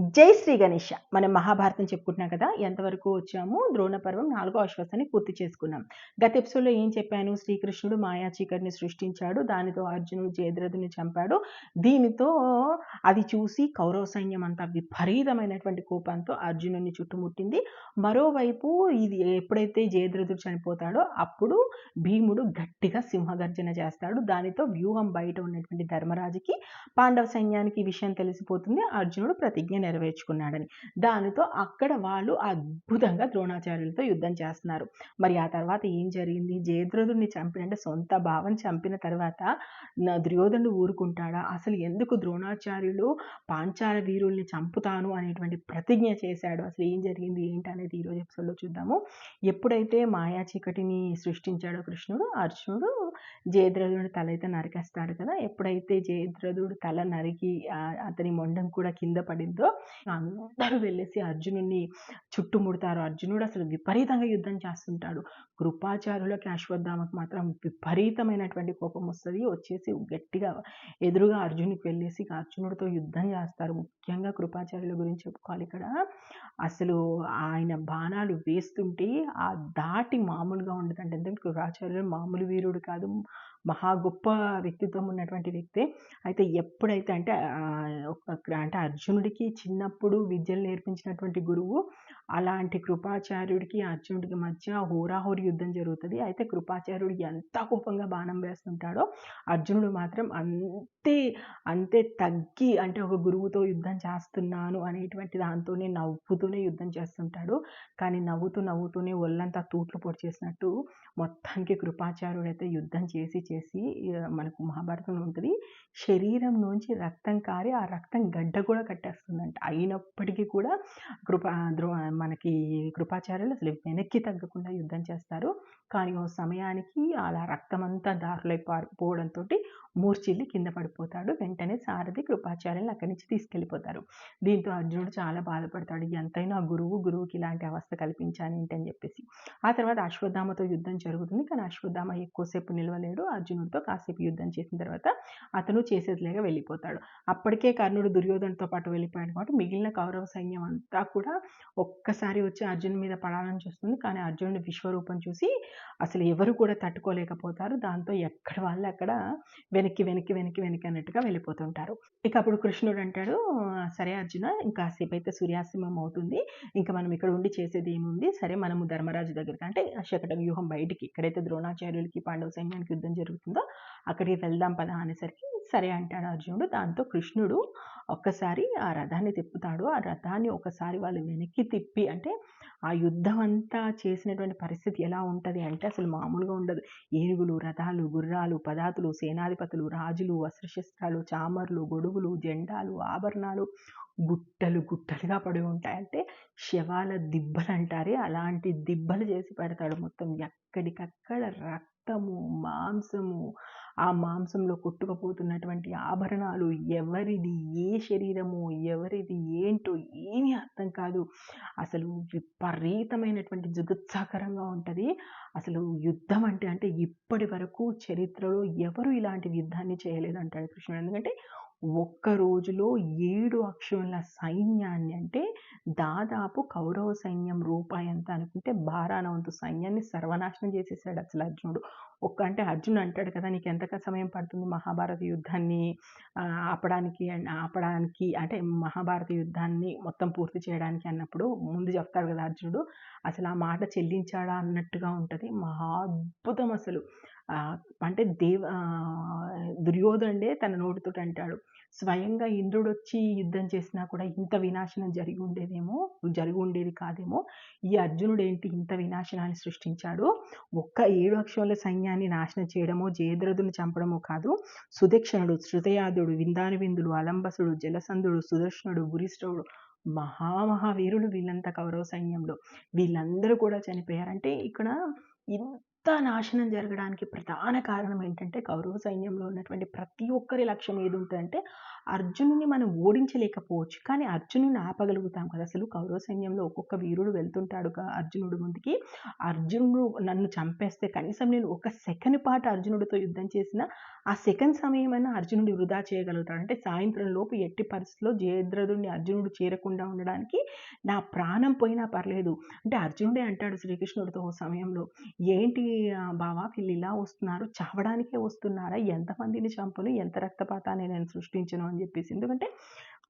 జై శ్రీ గణేష. మనం మహాభారతం చెప్పుకుంటున్నాం కదా ఎంతవరకు వచ్చాము ద్రోణ పర్వం నాలుగో అశ్వసాన్ని పూర్తి చేసుకున్నాం. గత ఎపిసోడ్లో ఏం చెప్పాను? శ్రీకృష్ణుడు మాయా చీకటిని సృష్టించాడు దానితో అర్జునుడు జయద్రథుని చంపాడు. దీనితో అది చూసి కౌరవ సైన్యం అంతా విపరీతమైనటువంటి కోపంతో అర్జునుడిని చుట్టుముట్టింది. మరోవైపు ఇది ఎప్పుడైతే జయద్రథుడు చనిపోతాడో అప్పుడు భీముడు గట్టిగా సింహగర్జన చేస్తాడు. దానితో వ్యూహం బయట ఉన్నటువంటి ధర్మరాజుకి పాండవ సైన్యానికి విషయం తెలిసిపోతుంది. అర్జునుడు ప్రతిజ్ఞ నెరవేర్చుకున్నాడని. దానితో అక్కడ వాళ్ళు అద్భుతంగా ద్రోణాచార్యులతో యుద్ధం చేస్తున్నారు. మరి ఆ తర్వాత ఏం జరిగింది? జయద్రథుడిని చంపిన అంటే సొంత భావం చంపిన తర్వాత నా దుర్యోధనుడు ఊరుకుంటాడా? అసలు ఎందుకు ద్రోణాచార్యులు పాంచాల వీరుల్ని చంపుతాను అనేటువంటి ప్రతిజ్ఞ చేశాడు? అసలు ఏం జరిగింది? ఏంటి అనేది ఈరోజు ఎపిసోడ్లో చూద్దాము. ఎప్పుడైతే మాయా చీకటిని సృష్టించాడో కృష్ణుడు అర్జునుడు జయద్రథుడి తల అయితే నరికేస్తాడు కదా? ఎప్పుడైతే జయద్రథుడు తల నరికి అతని మొండం కూడా కింద పడిందో అందరూ వెళ్ళేసి అర్జునుడిని చుట్టుముడతారు. అర్జునుడు అసలు విపరీతంగా యుద్ధం చేస్తుంటాడు. కృపాచారులకి అశ్వత్థామకు మాత్రం విపరీతమైనటువంటి కోపం వస్తుంది. వచ్చేసి గట్టిగా ఎదురుగా అర్జునుడికి వెళ్ళేసి అర్జునుడితో యుద్ధం చేస్తారు. ముఖ్యంగా కృపాచార్యుల గురించి చెప్పుకోవాలి ఇక్కడ. అసలు ఆయన బాణాలు వేస్తుంటే ఆ దాటి మామూలుగా ఉండదు అంటే ఎందుకంటే కృపాచార్యులు మామూలు వీరుడు కాదు. మహా గొప్ప వ్యక్తిత్వం ఉన్నటువంటి వ్యక్తి. అయితే ఎప్పుడైతే అంటే అంటే అర్జునుడికి చిన్నప్పుడు విద్యలు నేర్పించినటువంటి గురువు అలాంటి కృపాచార్యుడికి అర్జునుడికి మధ్య హోరాహోరి యుద్ధం జరుగుతుంది. అయితే కృపాచార్యుడు ఎంత కోపంగా బాణం వేస్తుంటాడో అర్జునుడు మాత్రం అంతే అంతే తగ్గి అంటే ఒక గురువుతో యుద్ధం చేస్తున్నాను అనేటువంటి దాంతోనే నవ్వుతూనే యుద్ధం చేస్తుంటాడు. కానీ నవ్వుతూ నవ్వుతూనే ఒళ్ళంతా తూట్లు పొడి చేసినట్టు మొత్తానికి కృపాచార్యుడు అయితే యుద్ధం చేసి చేసి మనకు మహాభారతంలో ఉంటుంది. శరీరం నుంచి రక్తం కారి ఆ రక్తం గడ్డ కూడా కట్టేస్తుందంట. అయినప్పటికీ కూడా కృపా ద్రో మనకి కృపాచార్యులు అసలు వెనక్కి తగ్గకుండా యుద్ధం చేస్తారు. కానీ ఓ సమయానికి అలా రక్తం అంతా దారులై పారిపోవడంతో మూర్చిల్లి కింద పడిపోతాడు. వెంటనే సారథి కృపాచార్యులను అక్కడి నుంచి తీసుకెళ్ళిపోతారు. దీంతో అర్జునుడు చాలా బాధపడతాడు. ఎంతైనా గురువు గురువుకి ఇలాంటి అవస్థ కల్పించాను ఏంటని చెప్పేసి. ఆ తర్వాత అశ్వత్థామతో యుద్ధం జరుగుతుంది. కానీ అశ్వత్థామ ఎక్కువసేపు నిలవలేడు. అర్జునుడితో కాసేపు యుద్ధం చేసిన తర్వాత అతను చేసేది లేక వెళ్ళిపోతాడు. అప్పటికే కర్ణుడు దుర్యోధనతో పాటు వెళ్ళిపోయాడు కాబట్టి మిగిలిన కౌరవ సైన్యం అంతా కూడా ఒక్కసారి వచ్చి అర్జున్ మీద పడాలని చూస్తుంది. కానీ అర్జునుడి విశ్వరూపం చూసి అసలు ఎవరు కూడా తట్టుకోలేకపోతారు. దాంతో ఎక్కడ వాళ్ళు అక్కడ వెనక్కి వెనక్కి వెనక్కి వెనక్కి అన్నట్టుగా వెళ్ళిపోతుంటారు ఇక అప్పుడు కృష్ణుడు అంటాడు సరే అర్జున ఇంకాసేపు అయితే సూర్యాస్తమం అవుతుంది. ఇంకా మనం ఇక్కడ ఉండి చేసేది ఏముంది? సరే మనము ధర్మరాజు దగ్గరికి అంటే శకట వ్యూహం బయటికి ఎక్కడైతే ద్రోణాచార్యులకి పాండవ సైన్యానికి యుద్ధం జరుగుతుందో అక్కడికి వెళ్దాం పదా అనేసరికి సరే అంటాడు అర్జునుడు. దాంతో కృష్ణుడు ఒక్కసారి ఆ రథాన్ని తిప్పుతాడు. ఆ రథాన్ని ఒకసారి వాళ్ళు వెనక్కి తిప్పి అంటే ఆ యుద్ధం అంతా చేసినటువంటి పరిస్థితి ఎలా ఉంటుంది అంటే అసలు మామూలుగా ఉండదు. ఏనుగులు రథాలు గుర్రాలు పదాతులు సేనాధిపతులు రాజులు వస్త్రశస్త్రాలు చామర్లు గొడుగులు జెండాలు ఆభరణాలు గుట్టలు గుట్టలుగా పడి ఉంటాయి. అంటే శవాల దిబ్బలు అంటారే అలాంటి దిబ్బలు చేసి పెడతాడు మొత్తం. ఎక్కడికక్కడ రక్తము మాంసము ఆ మాంసంలో కొట్టుకుపోతున్నటువంటి ఆభరణాలు ఎవరిది ఏ శరీరము ఎవరిది ఏంటో కాదు. అసలు విపరీతమైనటువంటి జుగుత్సాకరంగా ఉంటుంది. అసలు యుద్ధం అంటే అంటే ఇప్పటి వరకు చరిత్రలో ఎవరు ఇలాంటి యుద్ధాన్ని చేయలేదు అంటాడు కృష్ణుడు. ఎందుకంటే ఒక్క రోజులో ఏడు అక్షుల సైన్యాన్ని అంటే దాదాపు కౌరవ సైన్యం రూపాయి ఎంత అనుకుంటే బారానవంతు సైన్యాన్ని సర్వనాశనం చేసేసాడు అసలు అర్జునుడు. ఒక్క అంటే అర్జున్ అంటాడు కదా నీకు ఎంత సమయం పడుతుంది మహాభారత యుద్ధాన్ని ఆపడానికి ఆపడానికి అంటే మహాభారత యుద్ధాన్ని మొత్తం పూర్తి చేయడానికి అన్నప్పుడు ముందు చెప్తాడు కదా అర్జునుడు అసలు ఆ మాట చెల్లించాడా? అన్నట్టుగా ఉంటుంది. మహా అద్భుతం అసలు. అంటే దేవ దుర్యోధనుడే తన నోటితో అంటాడు. స్వయంగా ఇంద్రుడు వచ్చి యుద్ధం చేసినా కూడా ఇంత వినాశనం జరిగి ఉండేదేమో జరిగి ఉండేది కాదేమో ఈ అర్జునుడు ఏంటి ఇంత వినాశనాన్ని సృష్టించాడు? ఒక్క ఏడు అక్షరాల సైన్యాన్ని నాశనం చేయడమో జయద్రథుని చంపడమో కాదు సుదక్షిణుడు శృతయాదుడు విందానువిందుడు అలంబసుడు జలసంధుడు సుదర్శనుడు గురిష్ఠుడు మహామహావీరులు వీళ్ళంతా కౌరవ సైన్యంలో. వీళ్ళందరూ కూడా చనిపోయారంటే ఇక్కడ ఇంత నాశనం జరగడానికి ప్రధాన కారణం ఏంటంటే కౌరవ సైన్యంలో ఉన్నటువంటి ప్రతి ఒక్కరి లక్ష్యం ఏది ఉంటుందంటే అర్జునుని మనం ఓడించలేకపోవచ్చు కానీ అర్జునుని ఆపగలుగుతాం కదా. అసలు కౌరవ సైన్యంలో ఒక్కొక్క వీరుడు వెళ్తుంటాడు అర్జునుడు ముందుకి. అర్జునుడు నన్ను చంపేస్తే కనీసం నేను ఒక సెకండ్ పాటు అర్జునుడితో యుద్ధం చేసిన ఆ సెకండ్ సమయమైనా అర్జునుడి వృధా చేయగలుగుతాడు. అంటే సాయంత్రం లోపు ఎట్టి పరిస్థితుల్లో జయద్రథుడిని అర్జునుడు చేరకుండా ఉండడానికి నా ప్రాణం పోయినా పర్లేదు. అంటే అర్జునుడే అంటాడు శ్రీకృష్ణుడితో ఓ సమయంలో ఏంటి బావా వీళ్ళు ఇలా వస్తున్నారు? చావడానికే వస్తున్నారా? ఎంతమందిని చంపను ఎంత రక్తపాతాన్ని నేను సృష్టించను? అని చెప్పేసి. ఎందుకంటే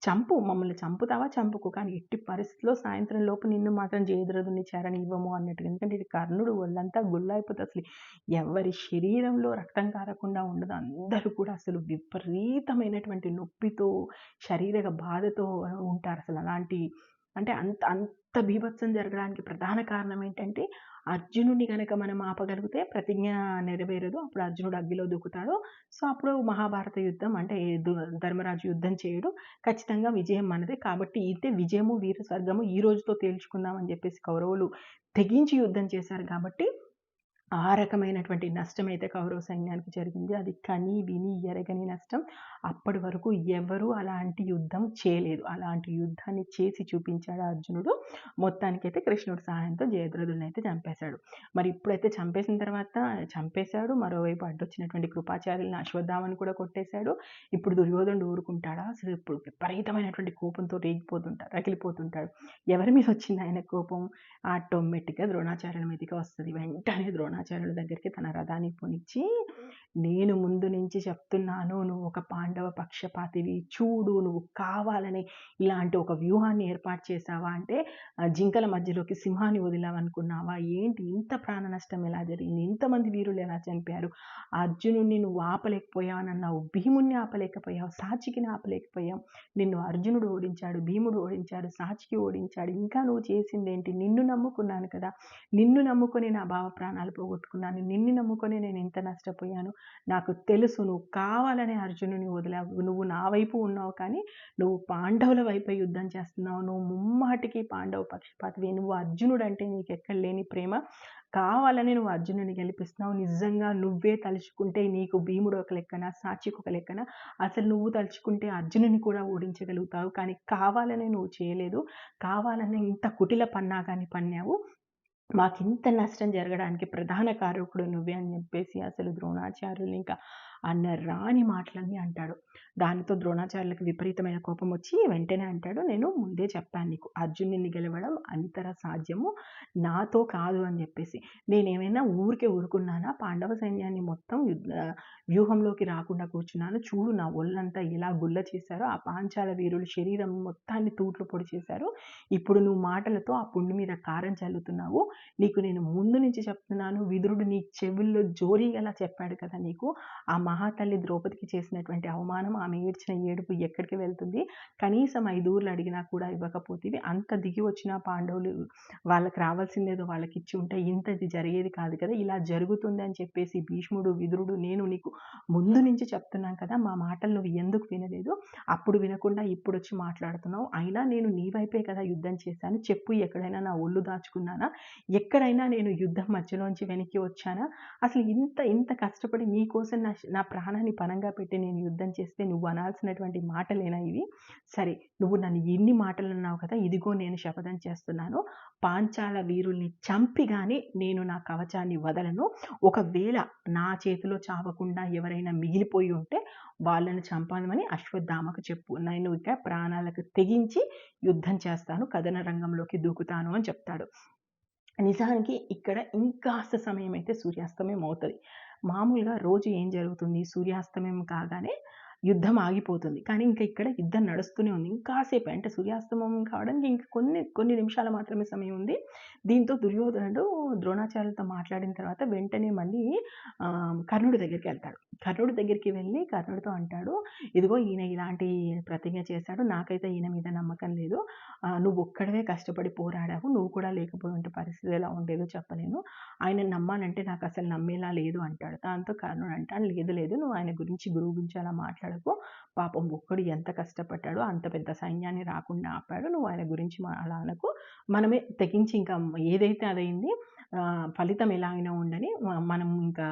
చంపు మమ్మల్ని చంపుతావా? చంపుకు. కానీ ఎట్టి పరిస్థితిలో సాయంత్రం లోపు నిన్ను మాత్రం జయద్రథుని చేరని ఇవ్వము అన్నట్టుగా. ఎందుకంటే ఇది కర్ణుడు ఒళ్ళంతా గుళ్ళైపోతుంది అసలు ఎవరి శరీరంలో రక్తం కారకుండా ఉండదు. అందరూ కూడా అసలు విపరీతమైనటువంటి నొప్పితో శారీరక బాధతో ఉంటారు అసలు అలాంటి. అంటే అంత అంత బీభత్సం జరగడానికి ప్రధాన కారణం ఏంటంటే అర్జునుడిని కనుక మనం ఆపగలిగితే ప్రతిజ్ఞ నెరవేరదు. అప్పుడు అర్జునుడు అగ్గిలో దూకుతాడు. సో అప్పుడు మహాభారత యుద్ధం అంటే ధర్మరాజు యుద్ధం చేయడు. ఖచ్చితంగా విజయం మనదే. కాబట్టి ఇదే విజయము వీర స్వర్గము ఈ రోజుతో తేల్చుకుందామని చెప్పేసి కౌరవులు తెగించి యుద్ధం చేశారు కాబట్టి ఆ రకమైనటువంటి నష్టం అయితే కౌరవ సైన్యానికి జరిగింది. అది కని విని ఎరగని నష్టం. అప్పటి వరకు ఎవరు అలాంటి యుద్ధం చేయలేదు. అలాంటి యుద్ధాన్ని చేసి చూపించాడు అర్జునుడు. మొత్తానికైతే కృష్ణుడు సహాయంతో జయద్రథుడిని అయితే చంపేశాడు. మరి ఇప్పుడైతే చంపేసిన తర్వాత చంపేశాడు. మరోవైపు అడ్డొచ్చినటువంటి కృపాచార్యులను అశ్వత్థామని కూడా కొట్టేశాడు. ఇప్పుడు దుర్యోధనుడు ఊరుకుంటాడా? అసలు ఇప్పుడు విపరీతమైనటువంటి కోపంతో రేగిపోతుంటాడు రగిలిపోతుంటాడు. ఎవరి మీద వచ్చింది ఆయన కోపం? ఆటోమేటిక్గా ద్రోణాచార్యుల మీదకి వస్తుంది. వెంటనే ద్రోణ ఆచార్యుల దగ్గరికి తన రథాన్ని పొనిచ్చి నేను ముందు నుంచి చెప్తున్నాను నువ్వు ఒక పాండవ పక్షపాతివి చూడు నువ్వు కావాలని ఇలాంటి ఒక వ్యూహాన్ని ఏర్పాటు చేసావా అంటే జింకల మధ్యలోకి సింహాన్ని వదిలావనుకున్నావా? ఏంటి ఇంత ప్రాణ నష్టం ఎలా జరిగింది? ఇంతమంది వీరులు ఎలా చనిపోయారు అర్జునుడిని నువ్వు ఆపలేకపోయావు? అన్నావు భీముణ్ణి ఆపలేకపోయావు సాచికిని ఆపలేకపోయావు. నిన్ను అర్జునుడు ఓడించాడు భీముడు ఓడించాడు సాచికి ఓడించాడు. ఇంకా నువ్వు చేసిందేంటి? నిన్ను నమ్ముకున్నాను కదా. నిన్ను నమ్ముకొని నా భావ ప్రాణాలు పోగొట్టుకున్నాను. నిన్ను నమ్ముకొని నేను ఇంత నష్టపోయాను. నాకు తెలుసు నువ్వు కావాలనే అర్జునుని వదిలావు నువ్వు నా వైపు ఉన్నావు కానీ నువ్వు పాండవుల వైపు యుద్ధం చేస్తున్నావు నువ్వు ముమ్మాటికి పాండవ పక్షపాతివి నువ్వు అర్జునుడు అంటే నీకు ఎక్కడ లేని ప్రేమ. కావాలని నువ్వు అర్జునుని గెలిపిస్తున్నావు నిజంగా నువ్వే తలుచుకుంటే నీకు భీముడు ఒక లెక్కన సాక్షికి ఒక లెక్కన అసలు నువ్వు తలుచుకుంటే అర్జునుని కూడా ఓడించగలుగుతావు. కానీ కావాలని నువ్వు చేయలేదు కావాలని ఇంత కుటిల పన్నాగాన్ని పన్నావు. మాకింత నష్టం జరగడానికి ప్రధాన కారకుడు నువ్వే అని చెప్పేసి అసలు ద్రోణాచార్యులు ఇంకా అన్న రాని మాటలన్నీ అంటాడు. దానితో ద్రోణాచార్యులకు విపరీతమైన కోపం వచ్చి వెంటనే అంటాడు నేను ముందే చెప్పాను నీకు అర్జునుని గెలవడం అంతర సాధ్యము నాతో కాదు అని చెప్పేసి. నేనేమైనా ఊరికే ఊరుకున్నానా? పాండవ సైన్యాన్ని మొత్తం వ్యూహంలోకి రాకుండా కూర్చున్నాను. చూడు నా ఒళ్ళంతా ఎలా గుల్ల చేశారో ఆ పాంచాల వీరులు శరీరం మొత్తాన్ని తూట్లు పొడి చేశారు. ఇప్పుడు నువ్వు మాటలతో ఆ పుండు మీద కారం చల్లుతున్నావు. నీకు నేను ముందు నుంచి చెప్తున్నాను. విదురుడు నీ చెవుల్లో జోరీగలా చెప్పాడు కదా నీకు. ఆ మహాతల్లి ద్రౌపదికి చేసినటువంటి అవమానం ఆమె ఏడ్చిన ఏడుపు ఎక్కడికి వెళ్తుంది? కనీసం ఐదూర్లు అడిగినా కూడా ఇవ్వకపోతే అంత దిగి వచ్చిన పాండవులు వాళ్ళకి రావాల్సిందేదో వాళ్ళకి ఇచ్చి ఉంటే ఇంత ఇది జరిగేది కాదు కదా ఇలా జరుగుతుంది అని చెప్పేసి భీష్ముడు విదురుడు నేను నీకు ముందు నుంచి చెప్తున్నాను కదా మా మాటలు నువ్వు ఎందుకు వినలేదు? అప్పుడు వినకుండా ఇప్పుడు వచ్చి మాట్లాడుతున్నావు. అయినా నేను నీ వైపే కదా యుద్ధం చేశాను. చెప్పు ఎక్కడైనా నా ఒళ్ళు దాచుకున్నానా? ఎక్కడైనా నేను యుద్ధం మధ్యలోంచి వెనక్కి వచ్చానా? అసలు ఇంత ఇంత కష్టపడి నీ కోసం నా నా నా ప్రాణాన్ని పనంగా పెట్టి నేను యుద్ధం చేస్తే నువ్వు అనాల్సినటువంటి మాటలేనా ఇవి? సరే నువ్వు నన్ను ఎన్ని మాటలు అన్నావు కదా ఇదిగో నేను శపథం చేస్తున్నాను. పాంచాల వీరుల్ని చంపి కానీ నేను నా కవచాన్ని వదలను. ఒకవేళ నా చేతిలో చావకుండా ఎవరైనా మిగిలిపోయి ఉంటే వాళ్ళని చంపాలని అశ్వత్థామకు చెప్పు. నేను ఇక ప్రాణాలకు తెగించి యుద్ధం చేస్తాను కథన రంగంలోకి దూకుతాను అని చెప్తాడు. నిజానికి ఇక్కడ ఇంకాస్త సమయం అయితే సూర్యాస్తమయం అవుతుంది. మామూలుగా రోజు ఏం జరుగుతుంది? సూర్యాస్తమయం కాగానే యుద్ధం ఆగిపోతుంది. కానీ ఇంకా ఇక్కడ యుద్ధం నడుస్తూనే ఉంది. ఇంకాసేపు అంటే సూర్యాస్తమయం కావడానికి ఇంకా కొన్ని కొన్ని నిమిషాలు మాత్రమే సమయం ఉంది. దీంతో దుర్యోధనుడు ద్రోణాచార్యులతో మాట్లాడిన తర్వాత వెంటనే మళ్ళీ కర్ణుడి దగ్గరికి వెళ్తాడు. కర్ణుడి దగ్గరికి వెళ్ళి కర్ణుడితో అంటాడు ఇదిగో ఈయన ఇలాంటి ప్రతిజ్ఞ చేశాడు. నాకైతే ఈయన మీద నమ్మకం లేదు. నువ్వు ఒక్కడవే కష్టపడి పోరాడావు. నువ్వు కూడా లేకపోయి ఉంటే పరిస్థితి ఎలా ఉండేదో చెప్పలేను. ఆయన నమ్మాలంటే నాకు అసలు నమ్మేలా లేదు అంటాడు. దాంతో కర్ణుడు అంటాడు లేదు లేదు. నువ్వు ఆయన గురించి గురువు గురించి అలా మాట్లాడు. మాట్లాడకు పాపం ఒక్కడు ఎంత కష్టపడ్డాడో అంత పెద్ద సైన్యాన్ని రాకుండా ఆపాడు నువ్వు ఆయన గురించి మా- అలా అనకు. మనమే తెగించి ఇంకా ఏదైతే అదైంది ఫలితం ఎలా అయినా ఉండని మనం ఇంకా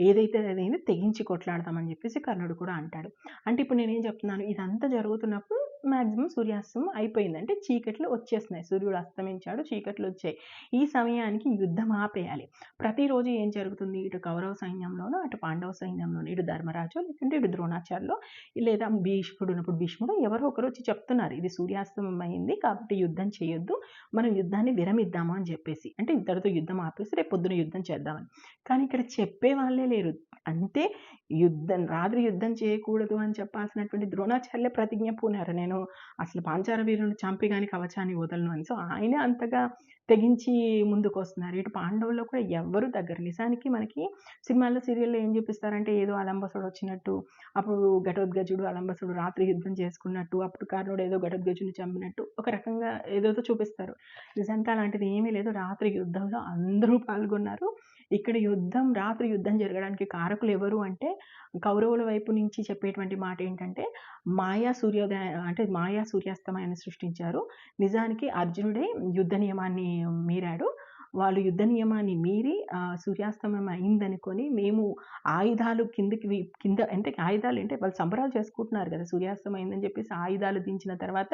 ఏదైతే అదైంది తెగించి కొట్లాడతామని చెప్పేసి కర్ణుడు కూడా అంటాడు. అంటే ఇప్పుడు నేనేం చెప్తున్నాను ఇదంతా జరుగుతున్నప్పుడు మ్యాక్సిమం సూర్యాస్తం అయిపోయింది. అంటే చీకట్లు వచ్చేస్తున్నాయి. సూర్యుడు అస్తమించాడు చీకట్లు వచ్చాయి. ఈ సమయానికి యుద్ధం ఆపేయాలి. ప్రతిరోజు ఏం జరుగుతుంది? ఇటు కౌరవ సైన్యంలోనూ అటు పాండవ సైన్యంలోనూ ఇటు ధర్మరాజు లేకుంటే ఇటు ద్రోణాచార్యులు లేదా భీష్ముడు ఉన్నప్పుడు భీష్ముడు ఎవరో ఒకరు వచ్చి చెప్తున్నారు. ఇది సూర్యాస్తమం అయింది కాబట్టి యుద్ధం చేయొద్దు. మనం యుద్ధాన్ని విరమిద్దాము అని చెప్పేసి. అంటే ఇద్దరితో యుద్ధం ఆపేసి రేపు పొద్దున యుద్ధం చేద్దామని. కానీ ఇక్కడ చెప్పే వాళ్ళే లేరు. అంతే యుద్ధం రాత్రి యుద్ధం చేయకూడదు అని చెప్పాల్సినటువంటి ద్రోణాచార్య ప్రతిజ్ఞ పూనారు? నేను అసలు పాంచార వీరుని చంపి కానీ కవచాన్ని వదలను అని. సో ఆయన అంతగా తెగించి ముందుకు వస్తున్నారు ఇటు పాండవుల్లో కూడా ఎవ్వరు దగ్గర నిజానికి మనకి సినిమాల్లో సీరియల్లో ఏం చూపిస్తారంటే ఏదో అలంబసుడు వచ్చినట్టు అప్పుడు ఘటోద్గజుడు అలంబసుడు రాత్రి యుద్ధం చేసుకున్నట్టు అప్పుడు కర్ణుడు ఏదో ఘటోద్గజుని చంపినట్టు ఒక రకంగా ఏదోతో చూపిస్తారు. నిజానికి అలాంటిది ఏమీ లేదు. రాత్రి యుద్ధంలో అందరూ పాల్గొన్నారు. ఇక్కడ యుద్ధం రాత్రి యుద్ధం జరగడానికి కారకులు ఎవరు అంటే కౌరవుల వైపు నుంచి చెప్పేటువంటి మాట ఏంటంటే మాయా సూర్యోదయ అంటే మాయా సూర్యాస్తమయాన్ని సృష్టించారు. నిజానికి అర్జునుడే యుద్ధ నియమాన్ని మీరాడు. వాళ్ళు యుద్ధ నియమాన్ని మీరి సూర్యాస్తమయం అయిందనుకొని మేము ఆయుధాలు కిందకి కింద అంటే ఆయుధాలు అంటే వాళ్ళు సంబరాలు చేసుకుంటున్నారు కదా సూర్యాస్తమయం అయిందని చెప్పేసి ఆయుధాలు దించిన తర్వాత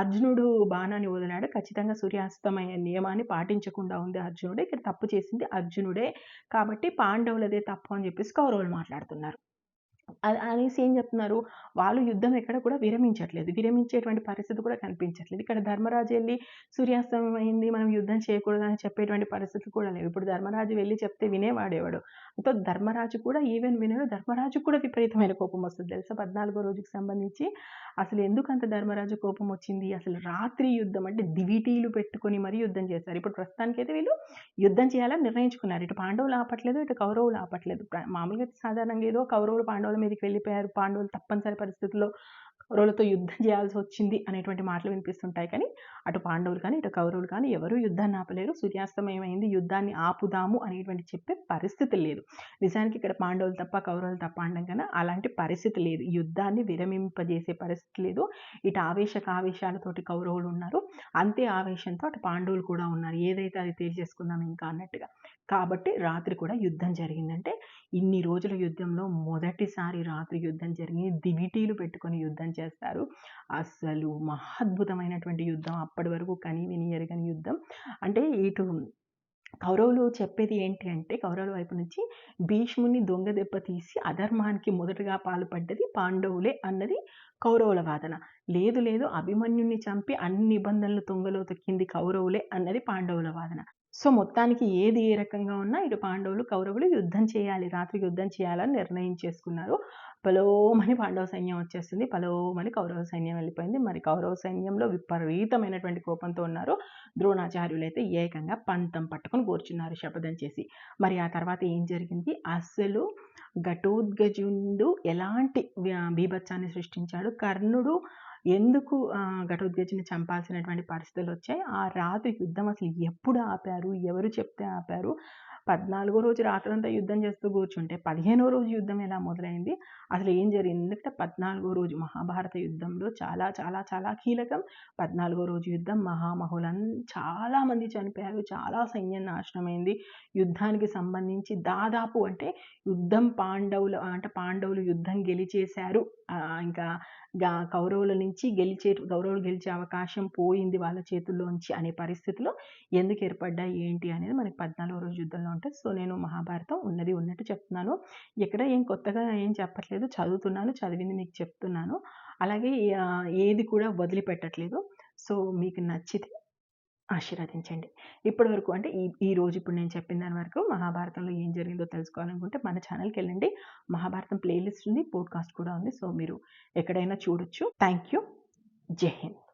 అర్జునుడు బాణాన్ని వదిలాడు. ఖచ్చితంగా సూర్యాస్తమయ నియమాన్ని పాటించకుండా ఉంది అర్జునుడే. ఇక్కడ తప్పు చేసింది అర్జునుడే. కాబట్టి పాండవులదే తప్పు అని చెప్పేసి కౌరవులు మాట్లాడుతున్నారు. అనేసి ఏం చెప్తున్నారు? వాళ్ళు యుద్ధం ఎక్కడ కూడా విరమించట్లేదు. విరమించేటువంటి పరిస్థితి కూడా కనిపించట్లేదు. ఇక్కడ ధర్మరాజు వెళ్ళి సూర్యాస్తమయం అయింది మనం యుద్ధం చేయకూడదు అని చెప్పేటువంటి పరిస్థితి కూడా లేవు ఇప్పుడు ధర్మరాజు వెళ్ళి చెప్తే వినేవాడేవాడు? సో ధర్మరాజు కూడా ఈవెన్ వినడు. ధర్మరాజు కూడా విపరీతమైన కోపం వస్తుంది. తెలుసా? పద్నాలుగో రోజుకి సంబంధించి అసలు ఎందుకు అంత ధర్మరాజు కోపం వచ్చింది? అసలు రాత్రి యుద్ధం అంటే దివిటీలు పెట్టుకొని మరీ యుద్ధం చేశారు. ఇప్పుడు ప్రస్తుతానికైతే వీళ్ళు యుద్ధం చేయాలని నిర్ణయించుకున్నారు. ఇటు పాండవులు ఆపట్లేదు ఇటు కౌరవులు ఆపట్లేదు. మామూలుగా సాధారణంగా ఏదో కౌరవులు పాండవులు మీదకి వెళ్ళిపోయారు. పాండవులు తప్పనిసరి పరిస్థితుల్లో కౌరవులతో యుద్ధం చేయాల్సి వచ్చింది అనేటువంటి మాటలు వినిపిస్తుంటాయి. కానీ అటు పాండవులు కానీ ఇటు కౌరవులు కానీ ఎవరు యుద్ధాన్ని ఆపలేరు. సూర్యాస్తమయం అయింది యుద్ధాన్ని ఆపుదాము అనేటువంటి చెప్పే పరిస్థితి లేదు. నిజానికి ఇక్కడ పాండవులు తప్ప కౌరవులు తప్ప అనడం కన్నా అలాంటి పరిస్థితి లేదు. యుద్ధాన్ని విరమింపజేసే పరిస్థితి లేదు. ఇటు ఆవేశక ఆవేశాలతోటి కౌరవులు ఉన్నారు. అంతే ఆవేశంతో అటు పాండవులు కూడా ఉన్నారు. ఏదైతే అది తేల్చేసుకుందాం ఇంకా అన్నట్టుగా. కాబట్టి రాత్రి కూడా యుద్ధం జరిగిందంటే ఇన్ని రోజుల యుద్ధంలో మొదటిసారి రాత్రి యుద్ధం జరిగింది దివిటీలు పెట్టుకొని యుద్ధం చేస్తారు. అసలు మహాద్భుతమైనటువంటి యుద్ధం అప్పటి వరకు కని విని ఎరగని యుద్ధం. అంటే ఇటు కౌరవులు చెప్పేది ఏంటి అంటే కౌరవుల వైపు నుంచి భీష్ముని దొంగ దెబ్బ తీసి అధర్మానికి మొదటగా పాల్పడ్డది పాండవులే అన్నది కౌరవుల వాదన. లేదు లేదు అభిమన్యుని చంపి అన్ని నిబంధనలు తొంగలో తొక్కింది కౌరవులే అన్నది పాండవుల వాదన. సో మొత్తానికి ఏది ఏ రకంగా ఉన్నా ఇటు పాండవులు కౌరవులు యుద్ధం చేయాలి రాత్రి యుద్ధం చేయాలని నిర్ణయం చేసుకున్నారు. పలోమని పాండవ సైన్యం వచ్చేస్తుంది. పలోమని కౌరవ సైన్యం వెళ్ళిపోయింది. మరి కౌరవ సైన్యంలో విపరీతమైనటువంటి కోపంతో ఉన్నారు. ద్రోణాచార్యులు అయితే ఏకంగా పంతం పట్టుకొని కూర్చున్నారు శపథం చేసి. మరి ఆ తర్వాత ఏం జరిగింది? అస్సలు ఘటోద్గజుండు ఎలాంటి బీభత్సాన్ని సృష్టించాడు? కర్ణుడు ఎందుకు ఆ, చంపాల్సినటువంటి పరిస్థితులు వచ్చాయి? ఆ రాత్రి యుద్ధం అసలు ఎప్పుడు ఆపారు? ఎవరు చెప్తే ఆపారు? పద్నాలుగో రోజు రాత్రంతా యుద్ధం చేస్తూ కూర్చుంటే పదిహేనో రోజు యుద్ధం ఎలా మొదలైంది? అసలు ఏం జరిగింది? ఎందుకంటే పద్నాలుగో రోజు మహాభారత యుద్ధంలో చాలా చాలా చాలా కీలకం. పద్నాలుగో రోజు యుద్ధం మహామహులన్ చాలామంది చనిపోయారు. చాలా సైన్యం నాశనమైంది. యుద్ధానికి సంబంధించి దాదాపు అంటే యుద్ధం పాండవులు అంటే పాండవులు యుద్ధం గెలిచేశారు. ఇంకా గా- కౌరవుల నుంచి గెలిచే కౌరవులు గెలిచే అవకాశం పోయింది వాళ్ళ చేతుల్లోంచి అనే పరిస్థితిలో ఎందుకు ఏర్పడ్డాయి ఏంటి అనేది మనకి పద్నాలుగో రోజు యుద్ధంలో ఉంటుంది. సో నేను మహాభారతం ఉన్నది ఉన్నట్టు చెప్తున్నాను. ఇక్కడ ఏం కొత్తగా ఏం చెప్పట్లేదు. చదువుతున్నాను చదివింది మీకు చెప్తున్నాను. అలాగే ఏది కూడా వదిలిపెట్టట్లేదు. సో మీకు నచ్చితే ఆశీర్వదించండి. ఇప్పటి వరకు అంటే ఈ ఈ రోజు ఇప్పుడు నేను చెప్పిన దాని వరకు మహాభారతంలో ఏం జరిగిందో తెలుసుకోవాలనుకుంటే మన ఛానల్కి వెళ్ళండి. మహాభారతం ప్లేలిస్ట్ ఉంది పోడ్కాస్ట్ కూడా ఉంది. సో మీరు ఎక్కడైనా చూడొచ్చు. థ్యాంక్ యూ జై హింద్.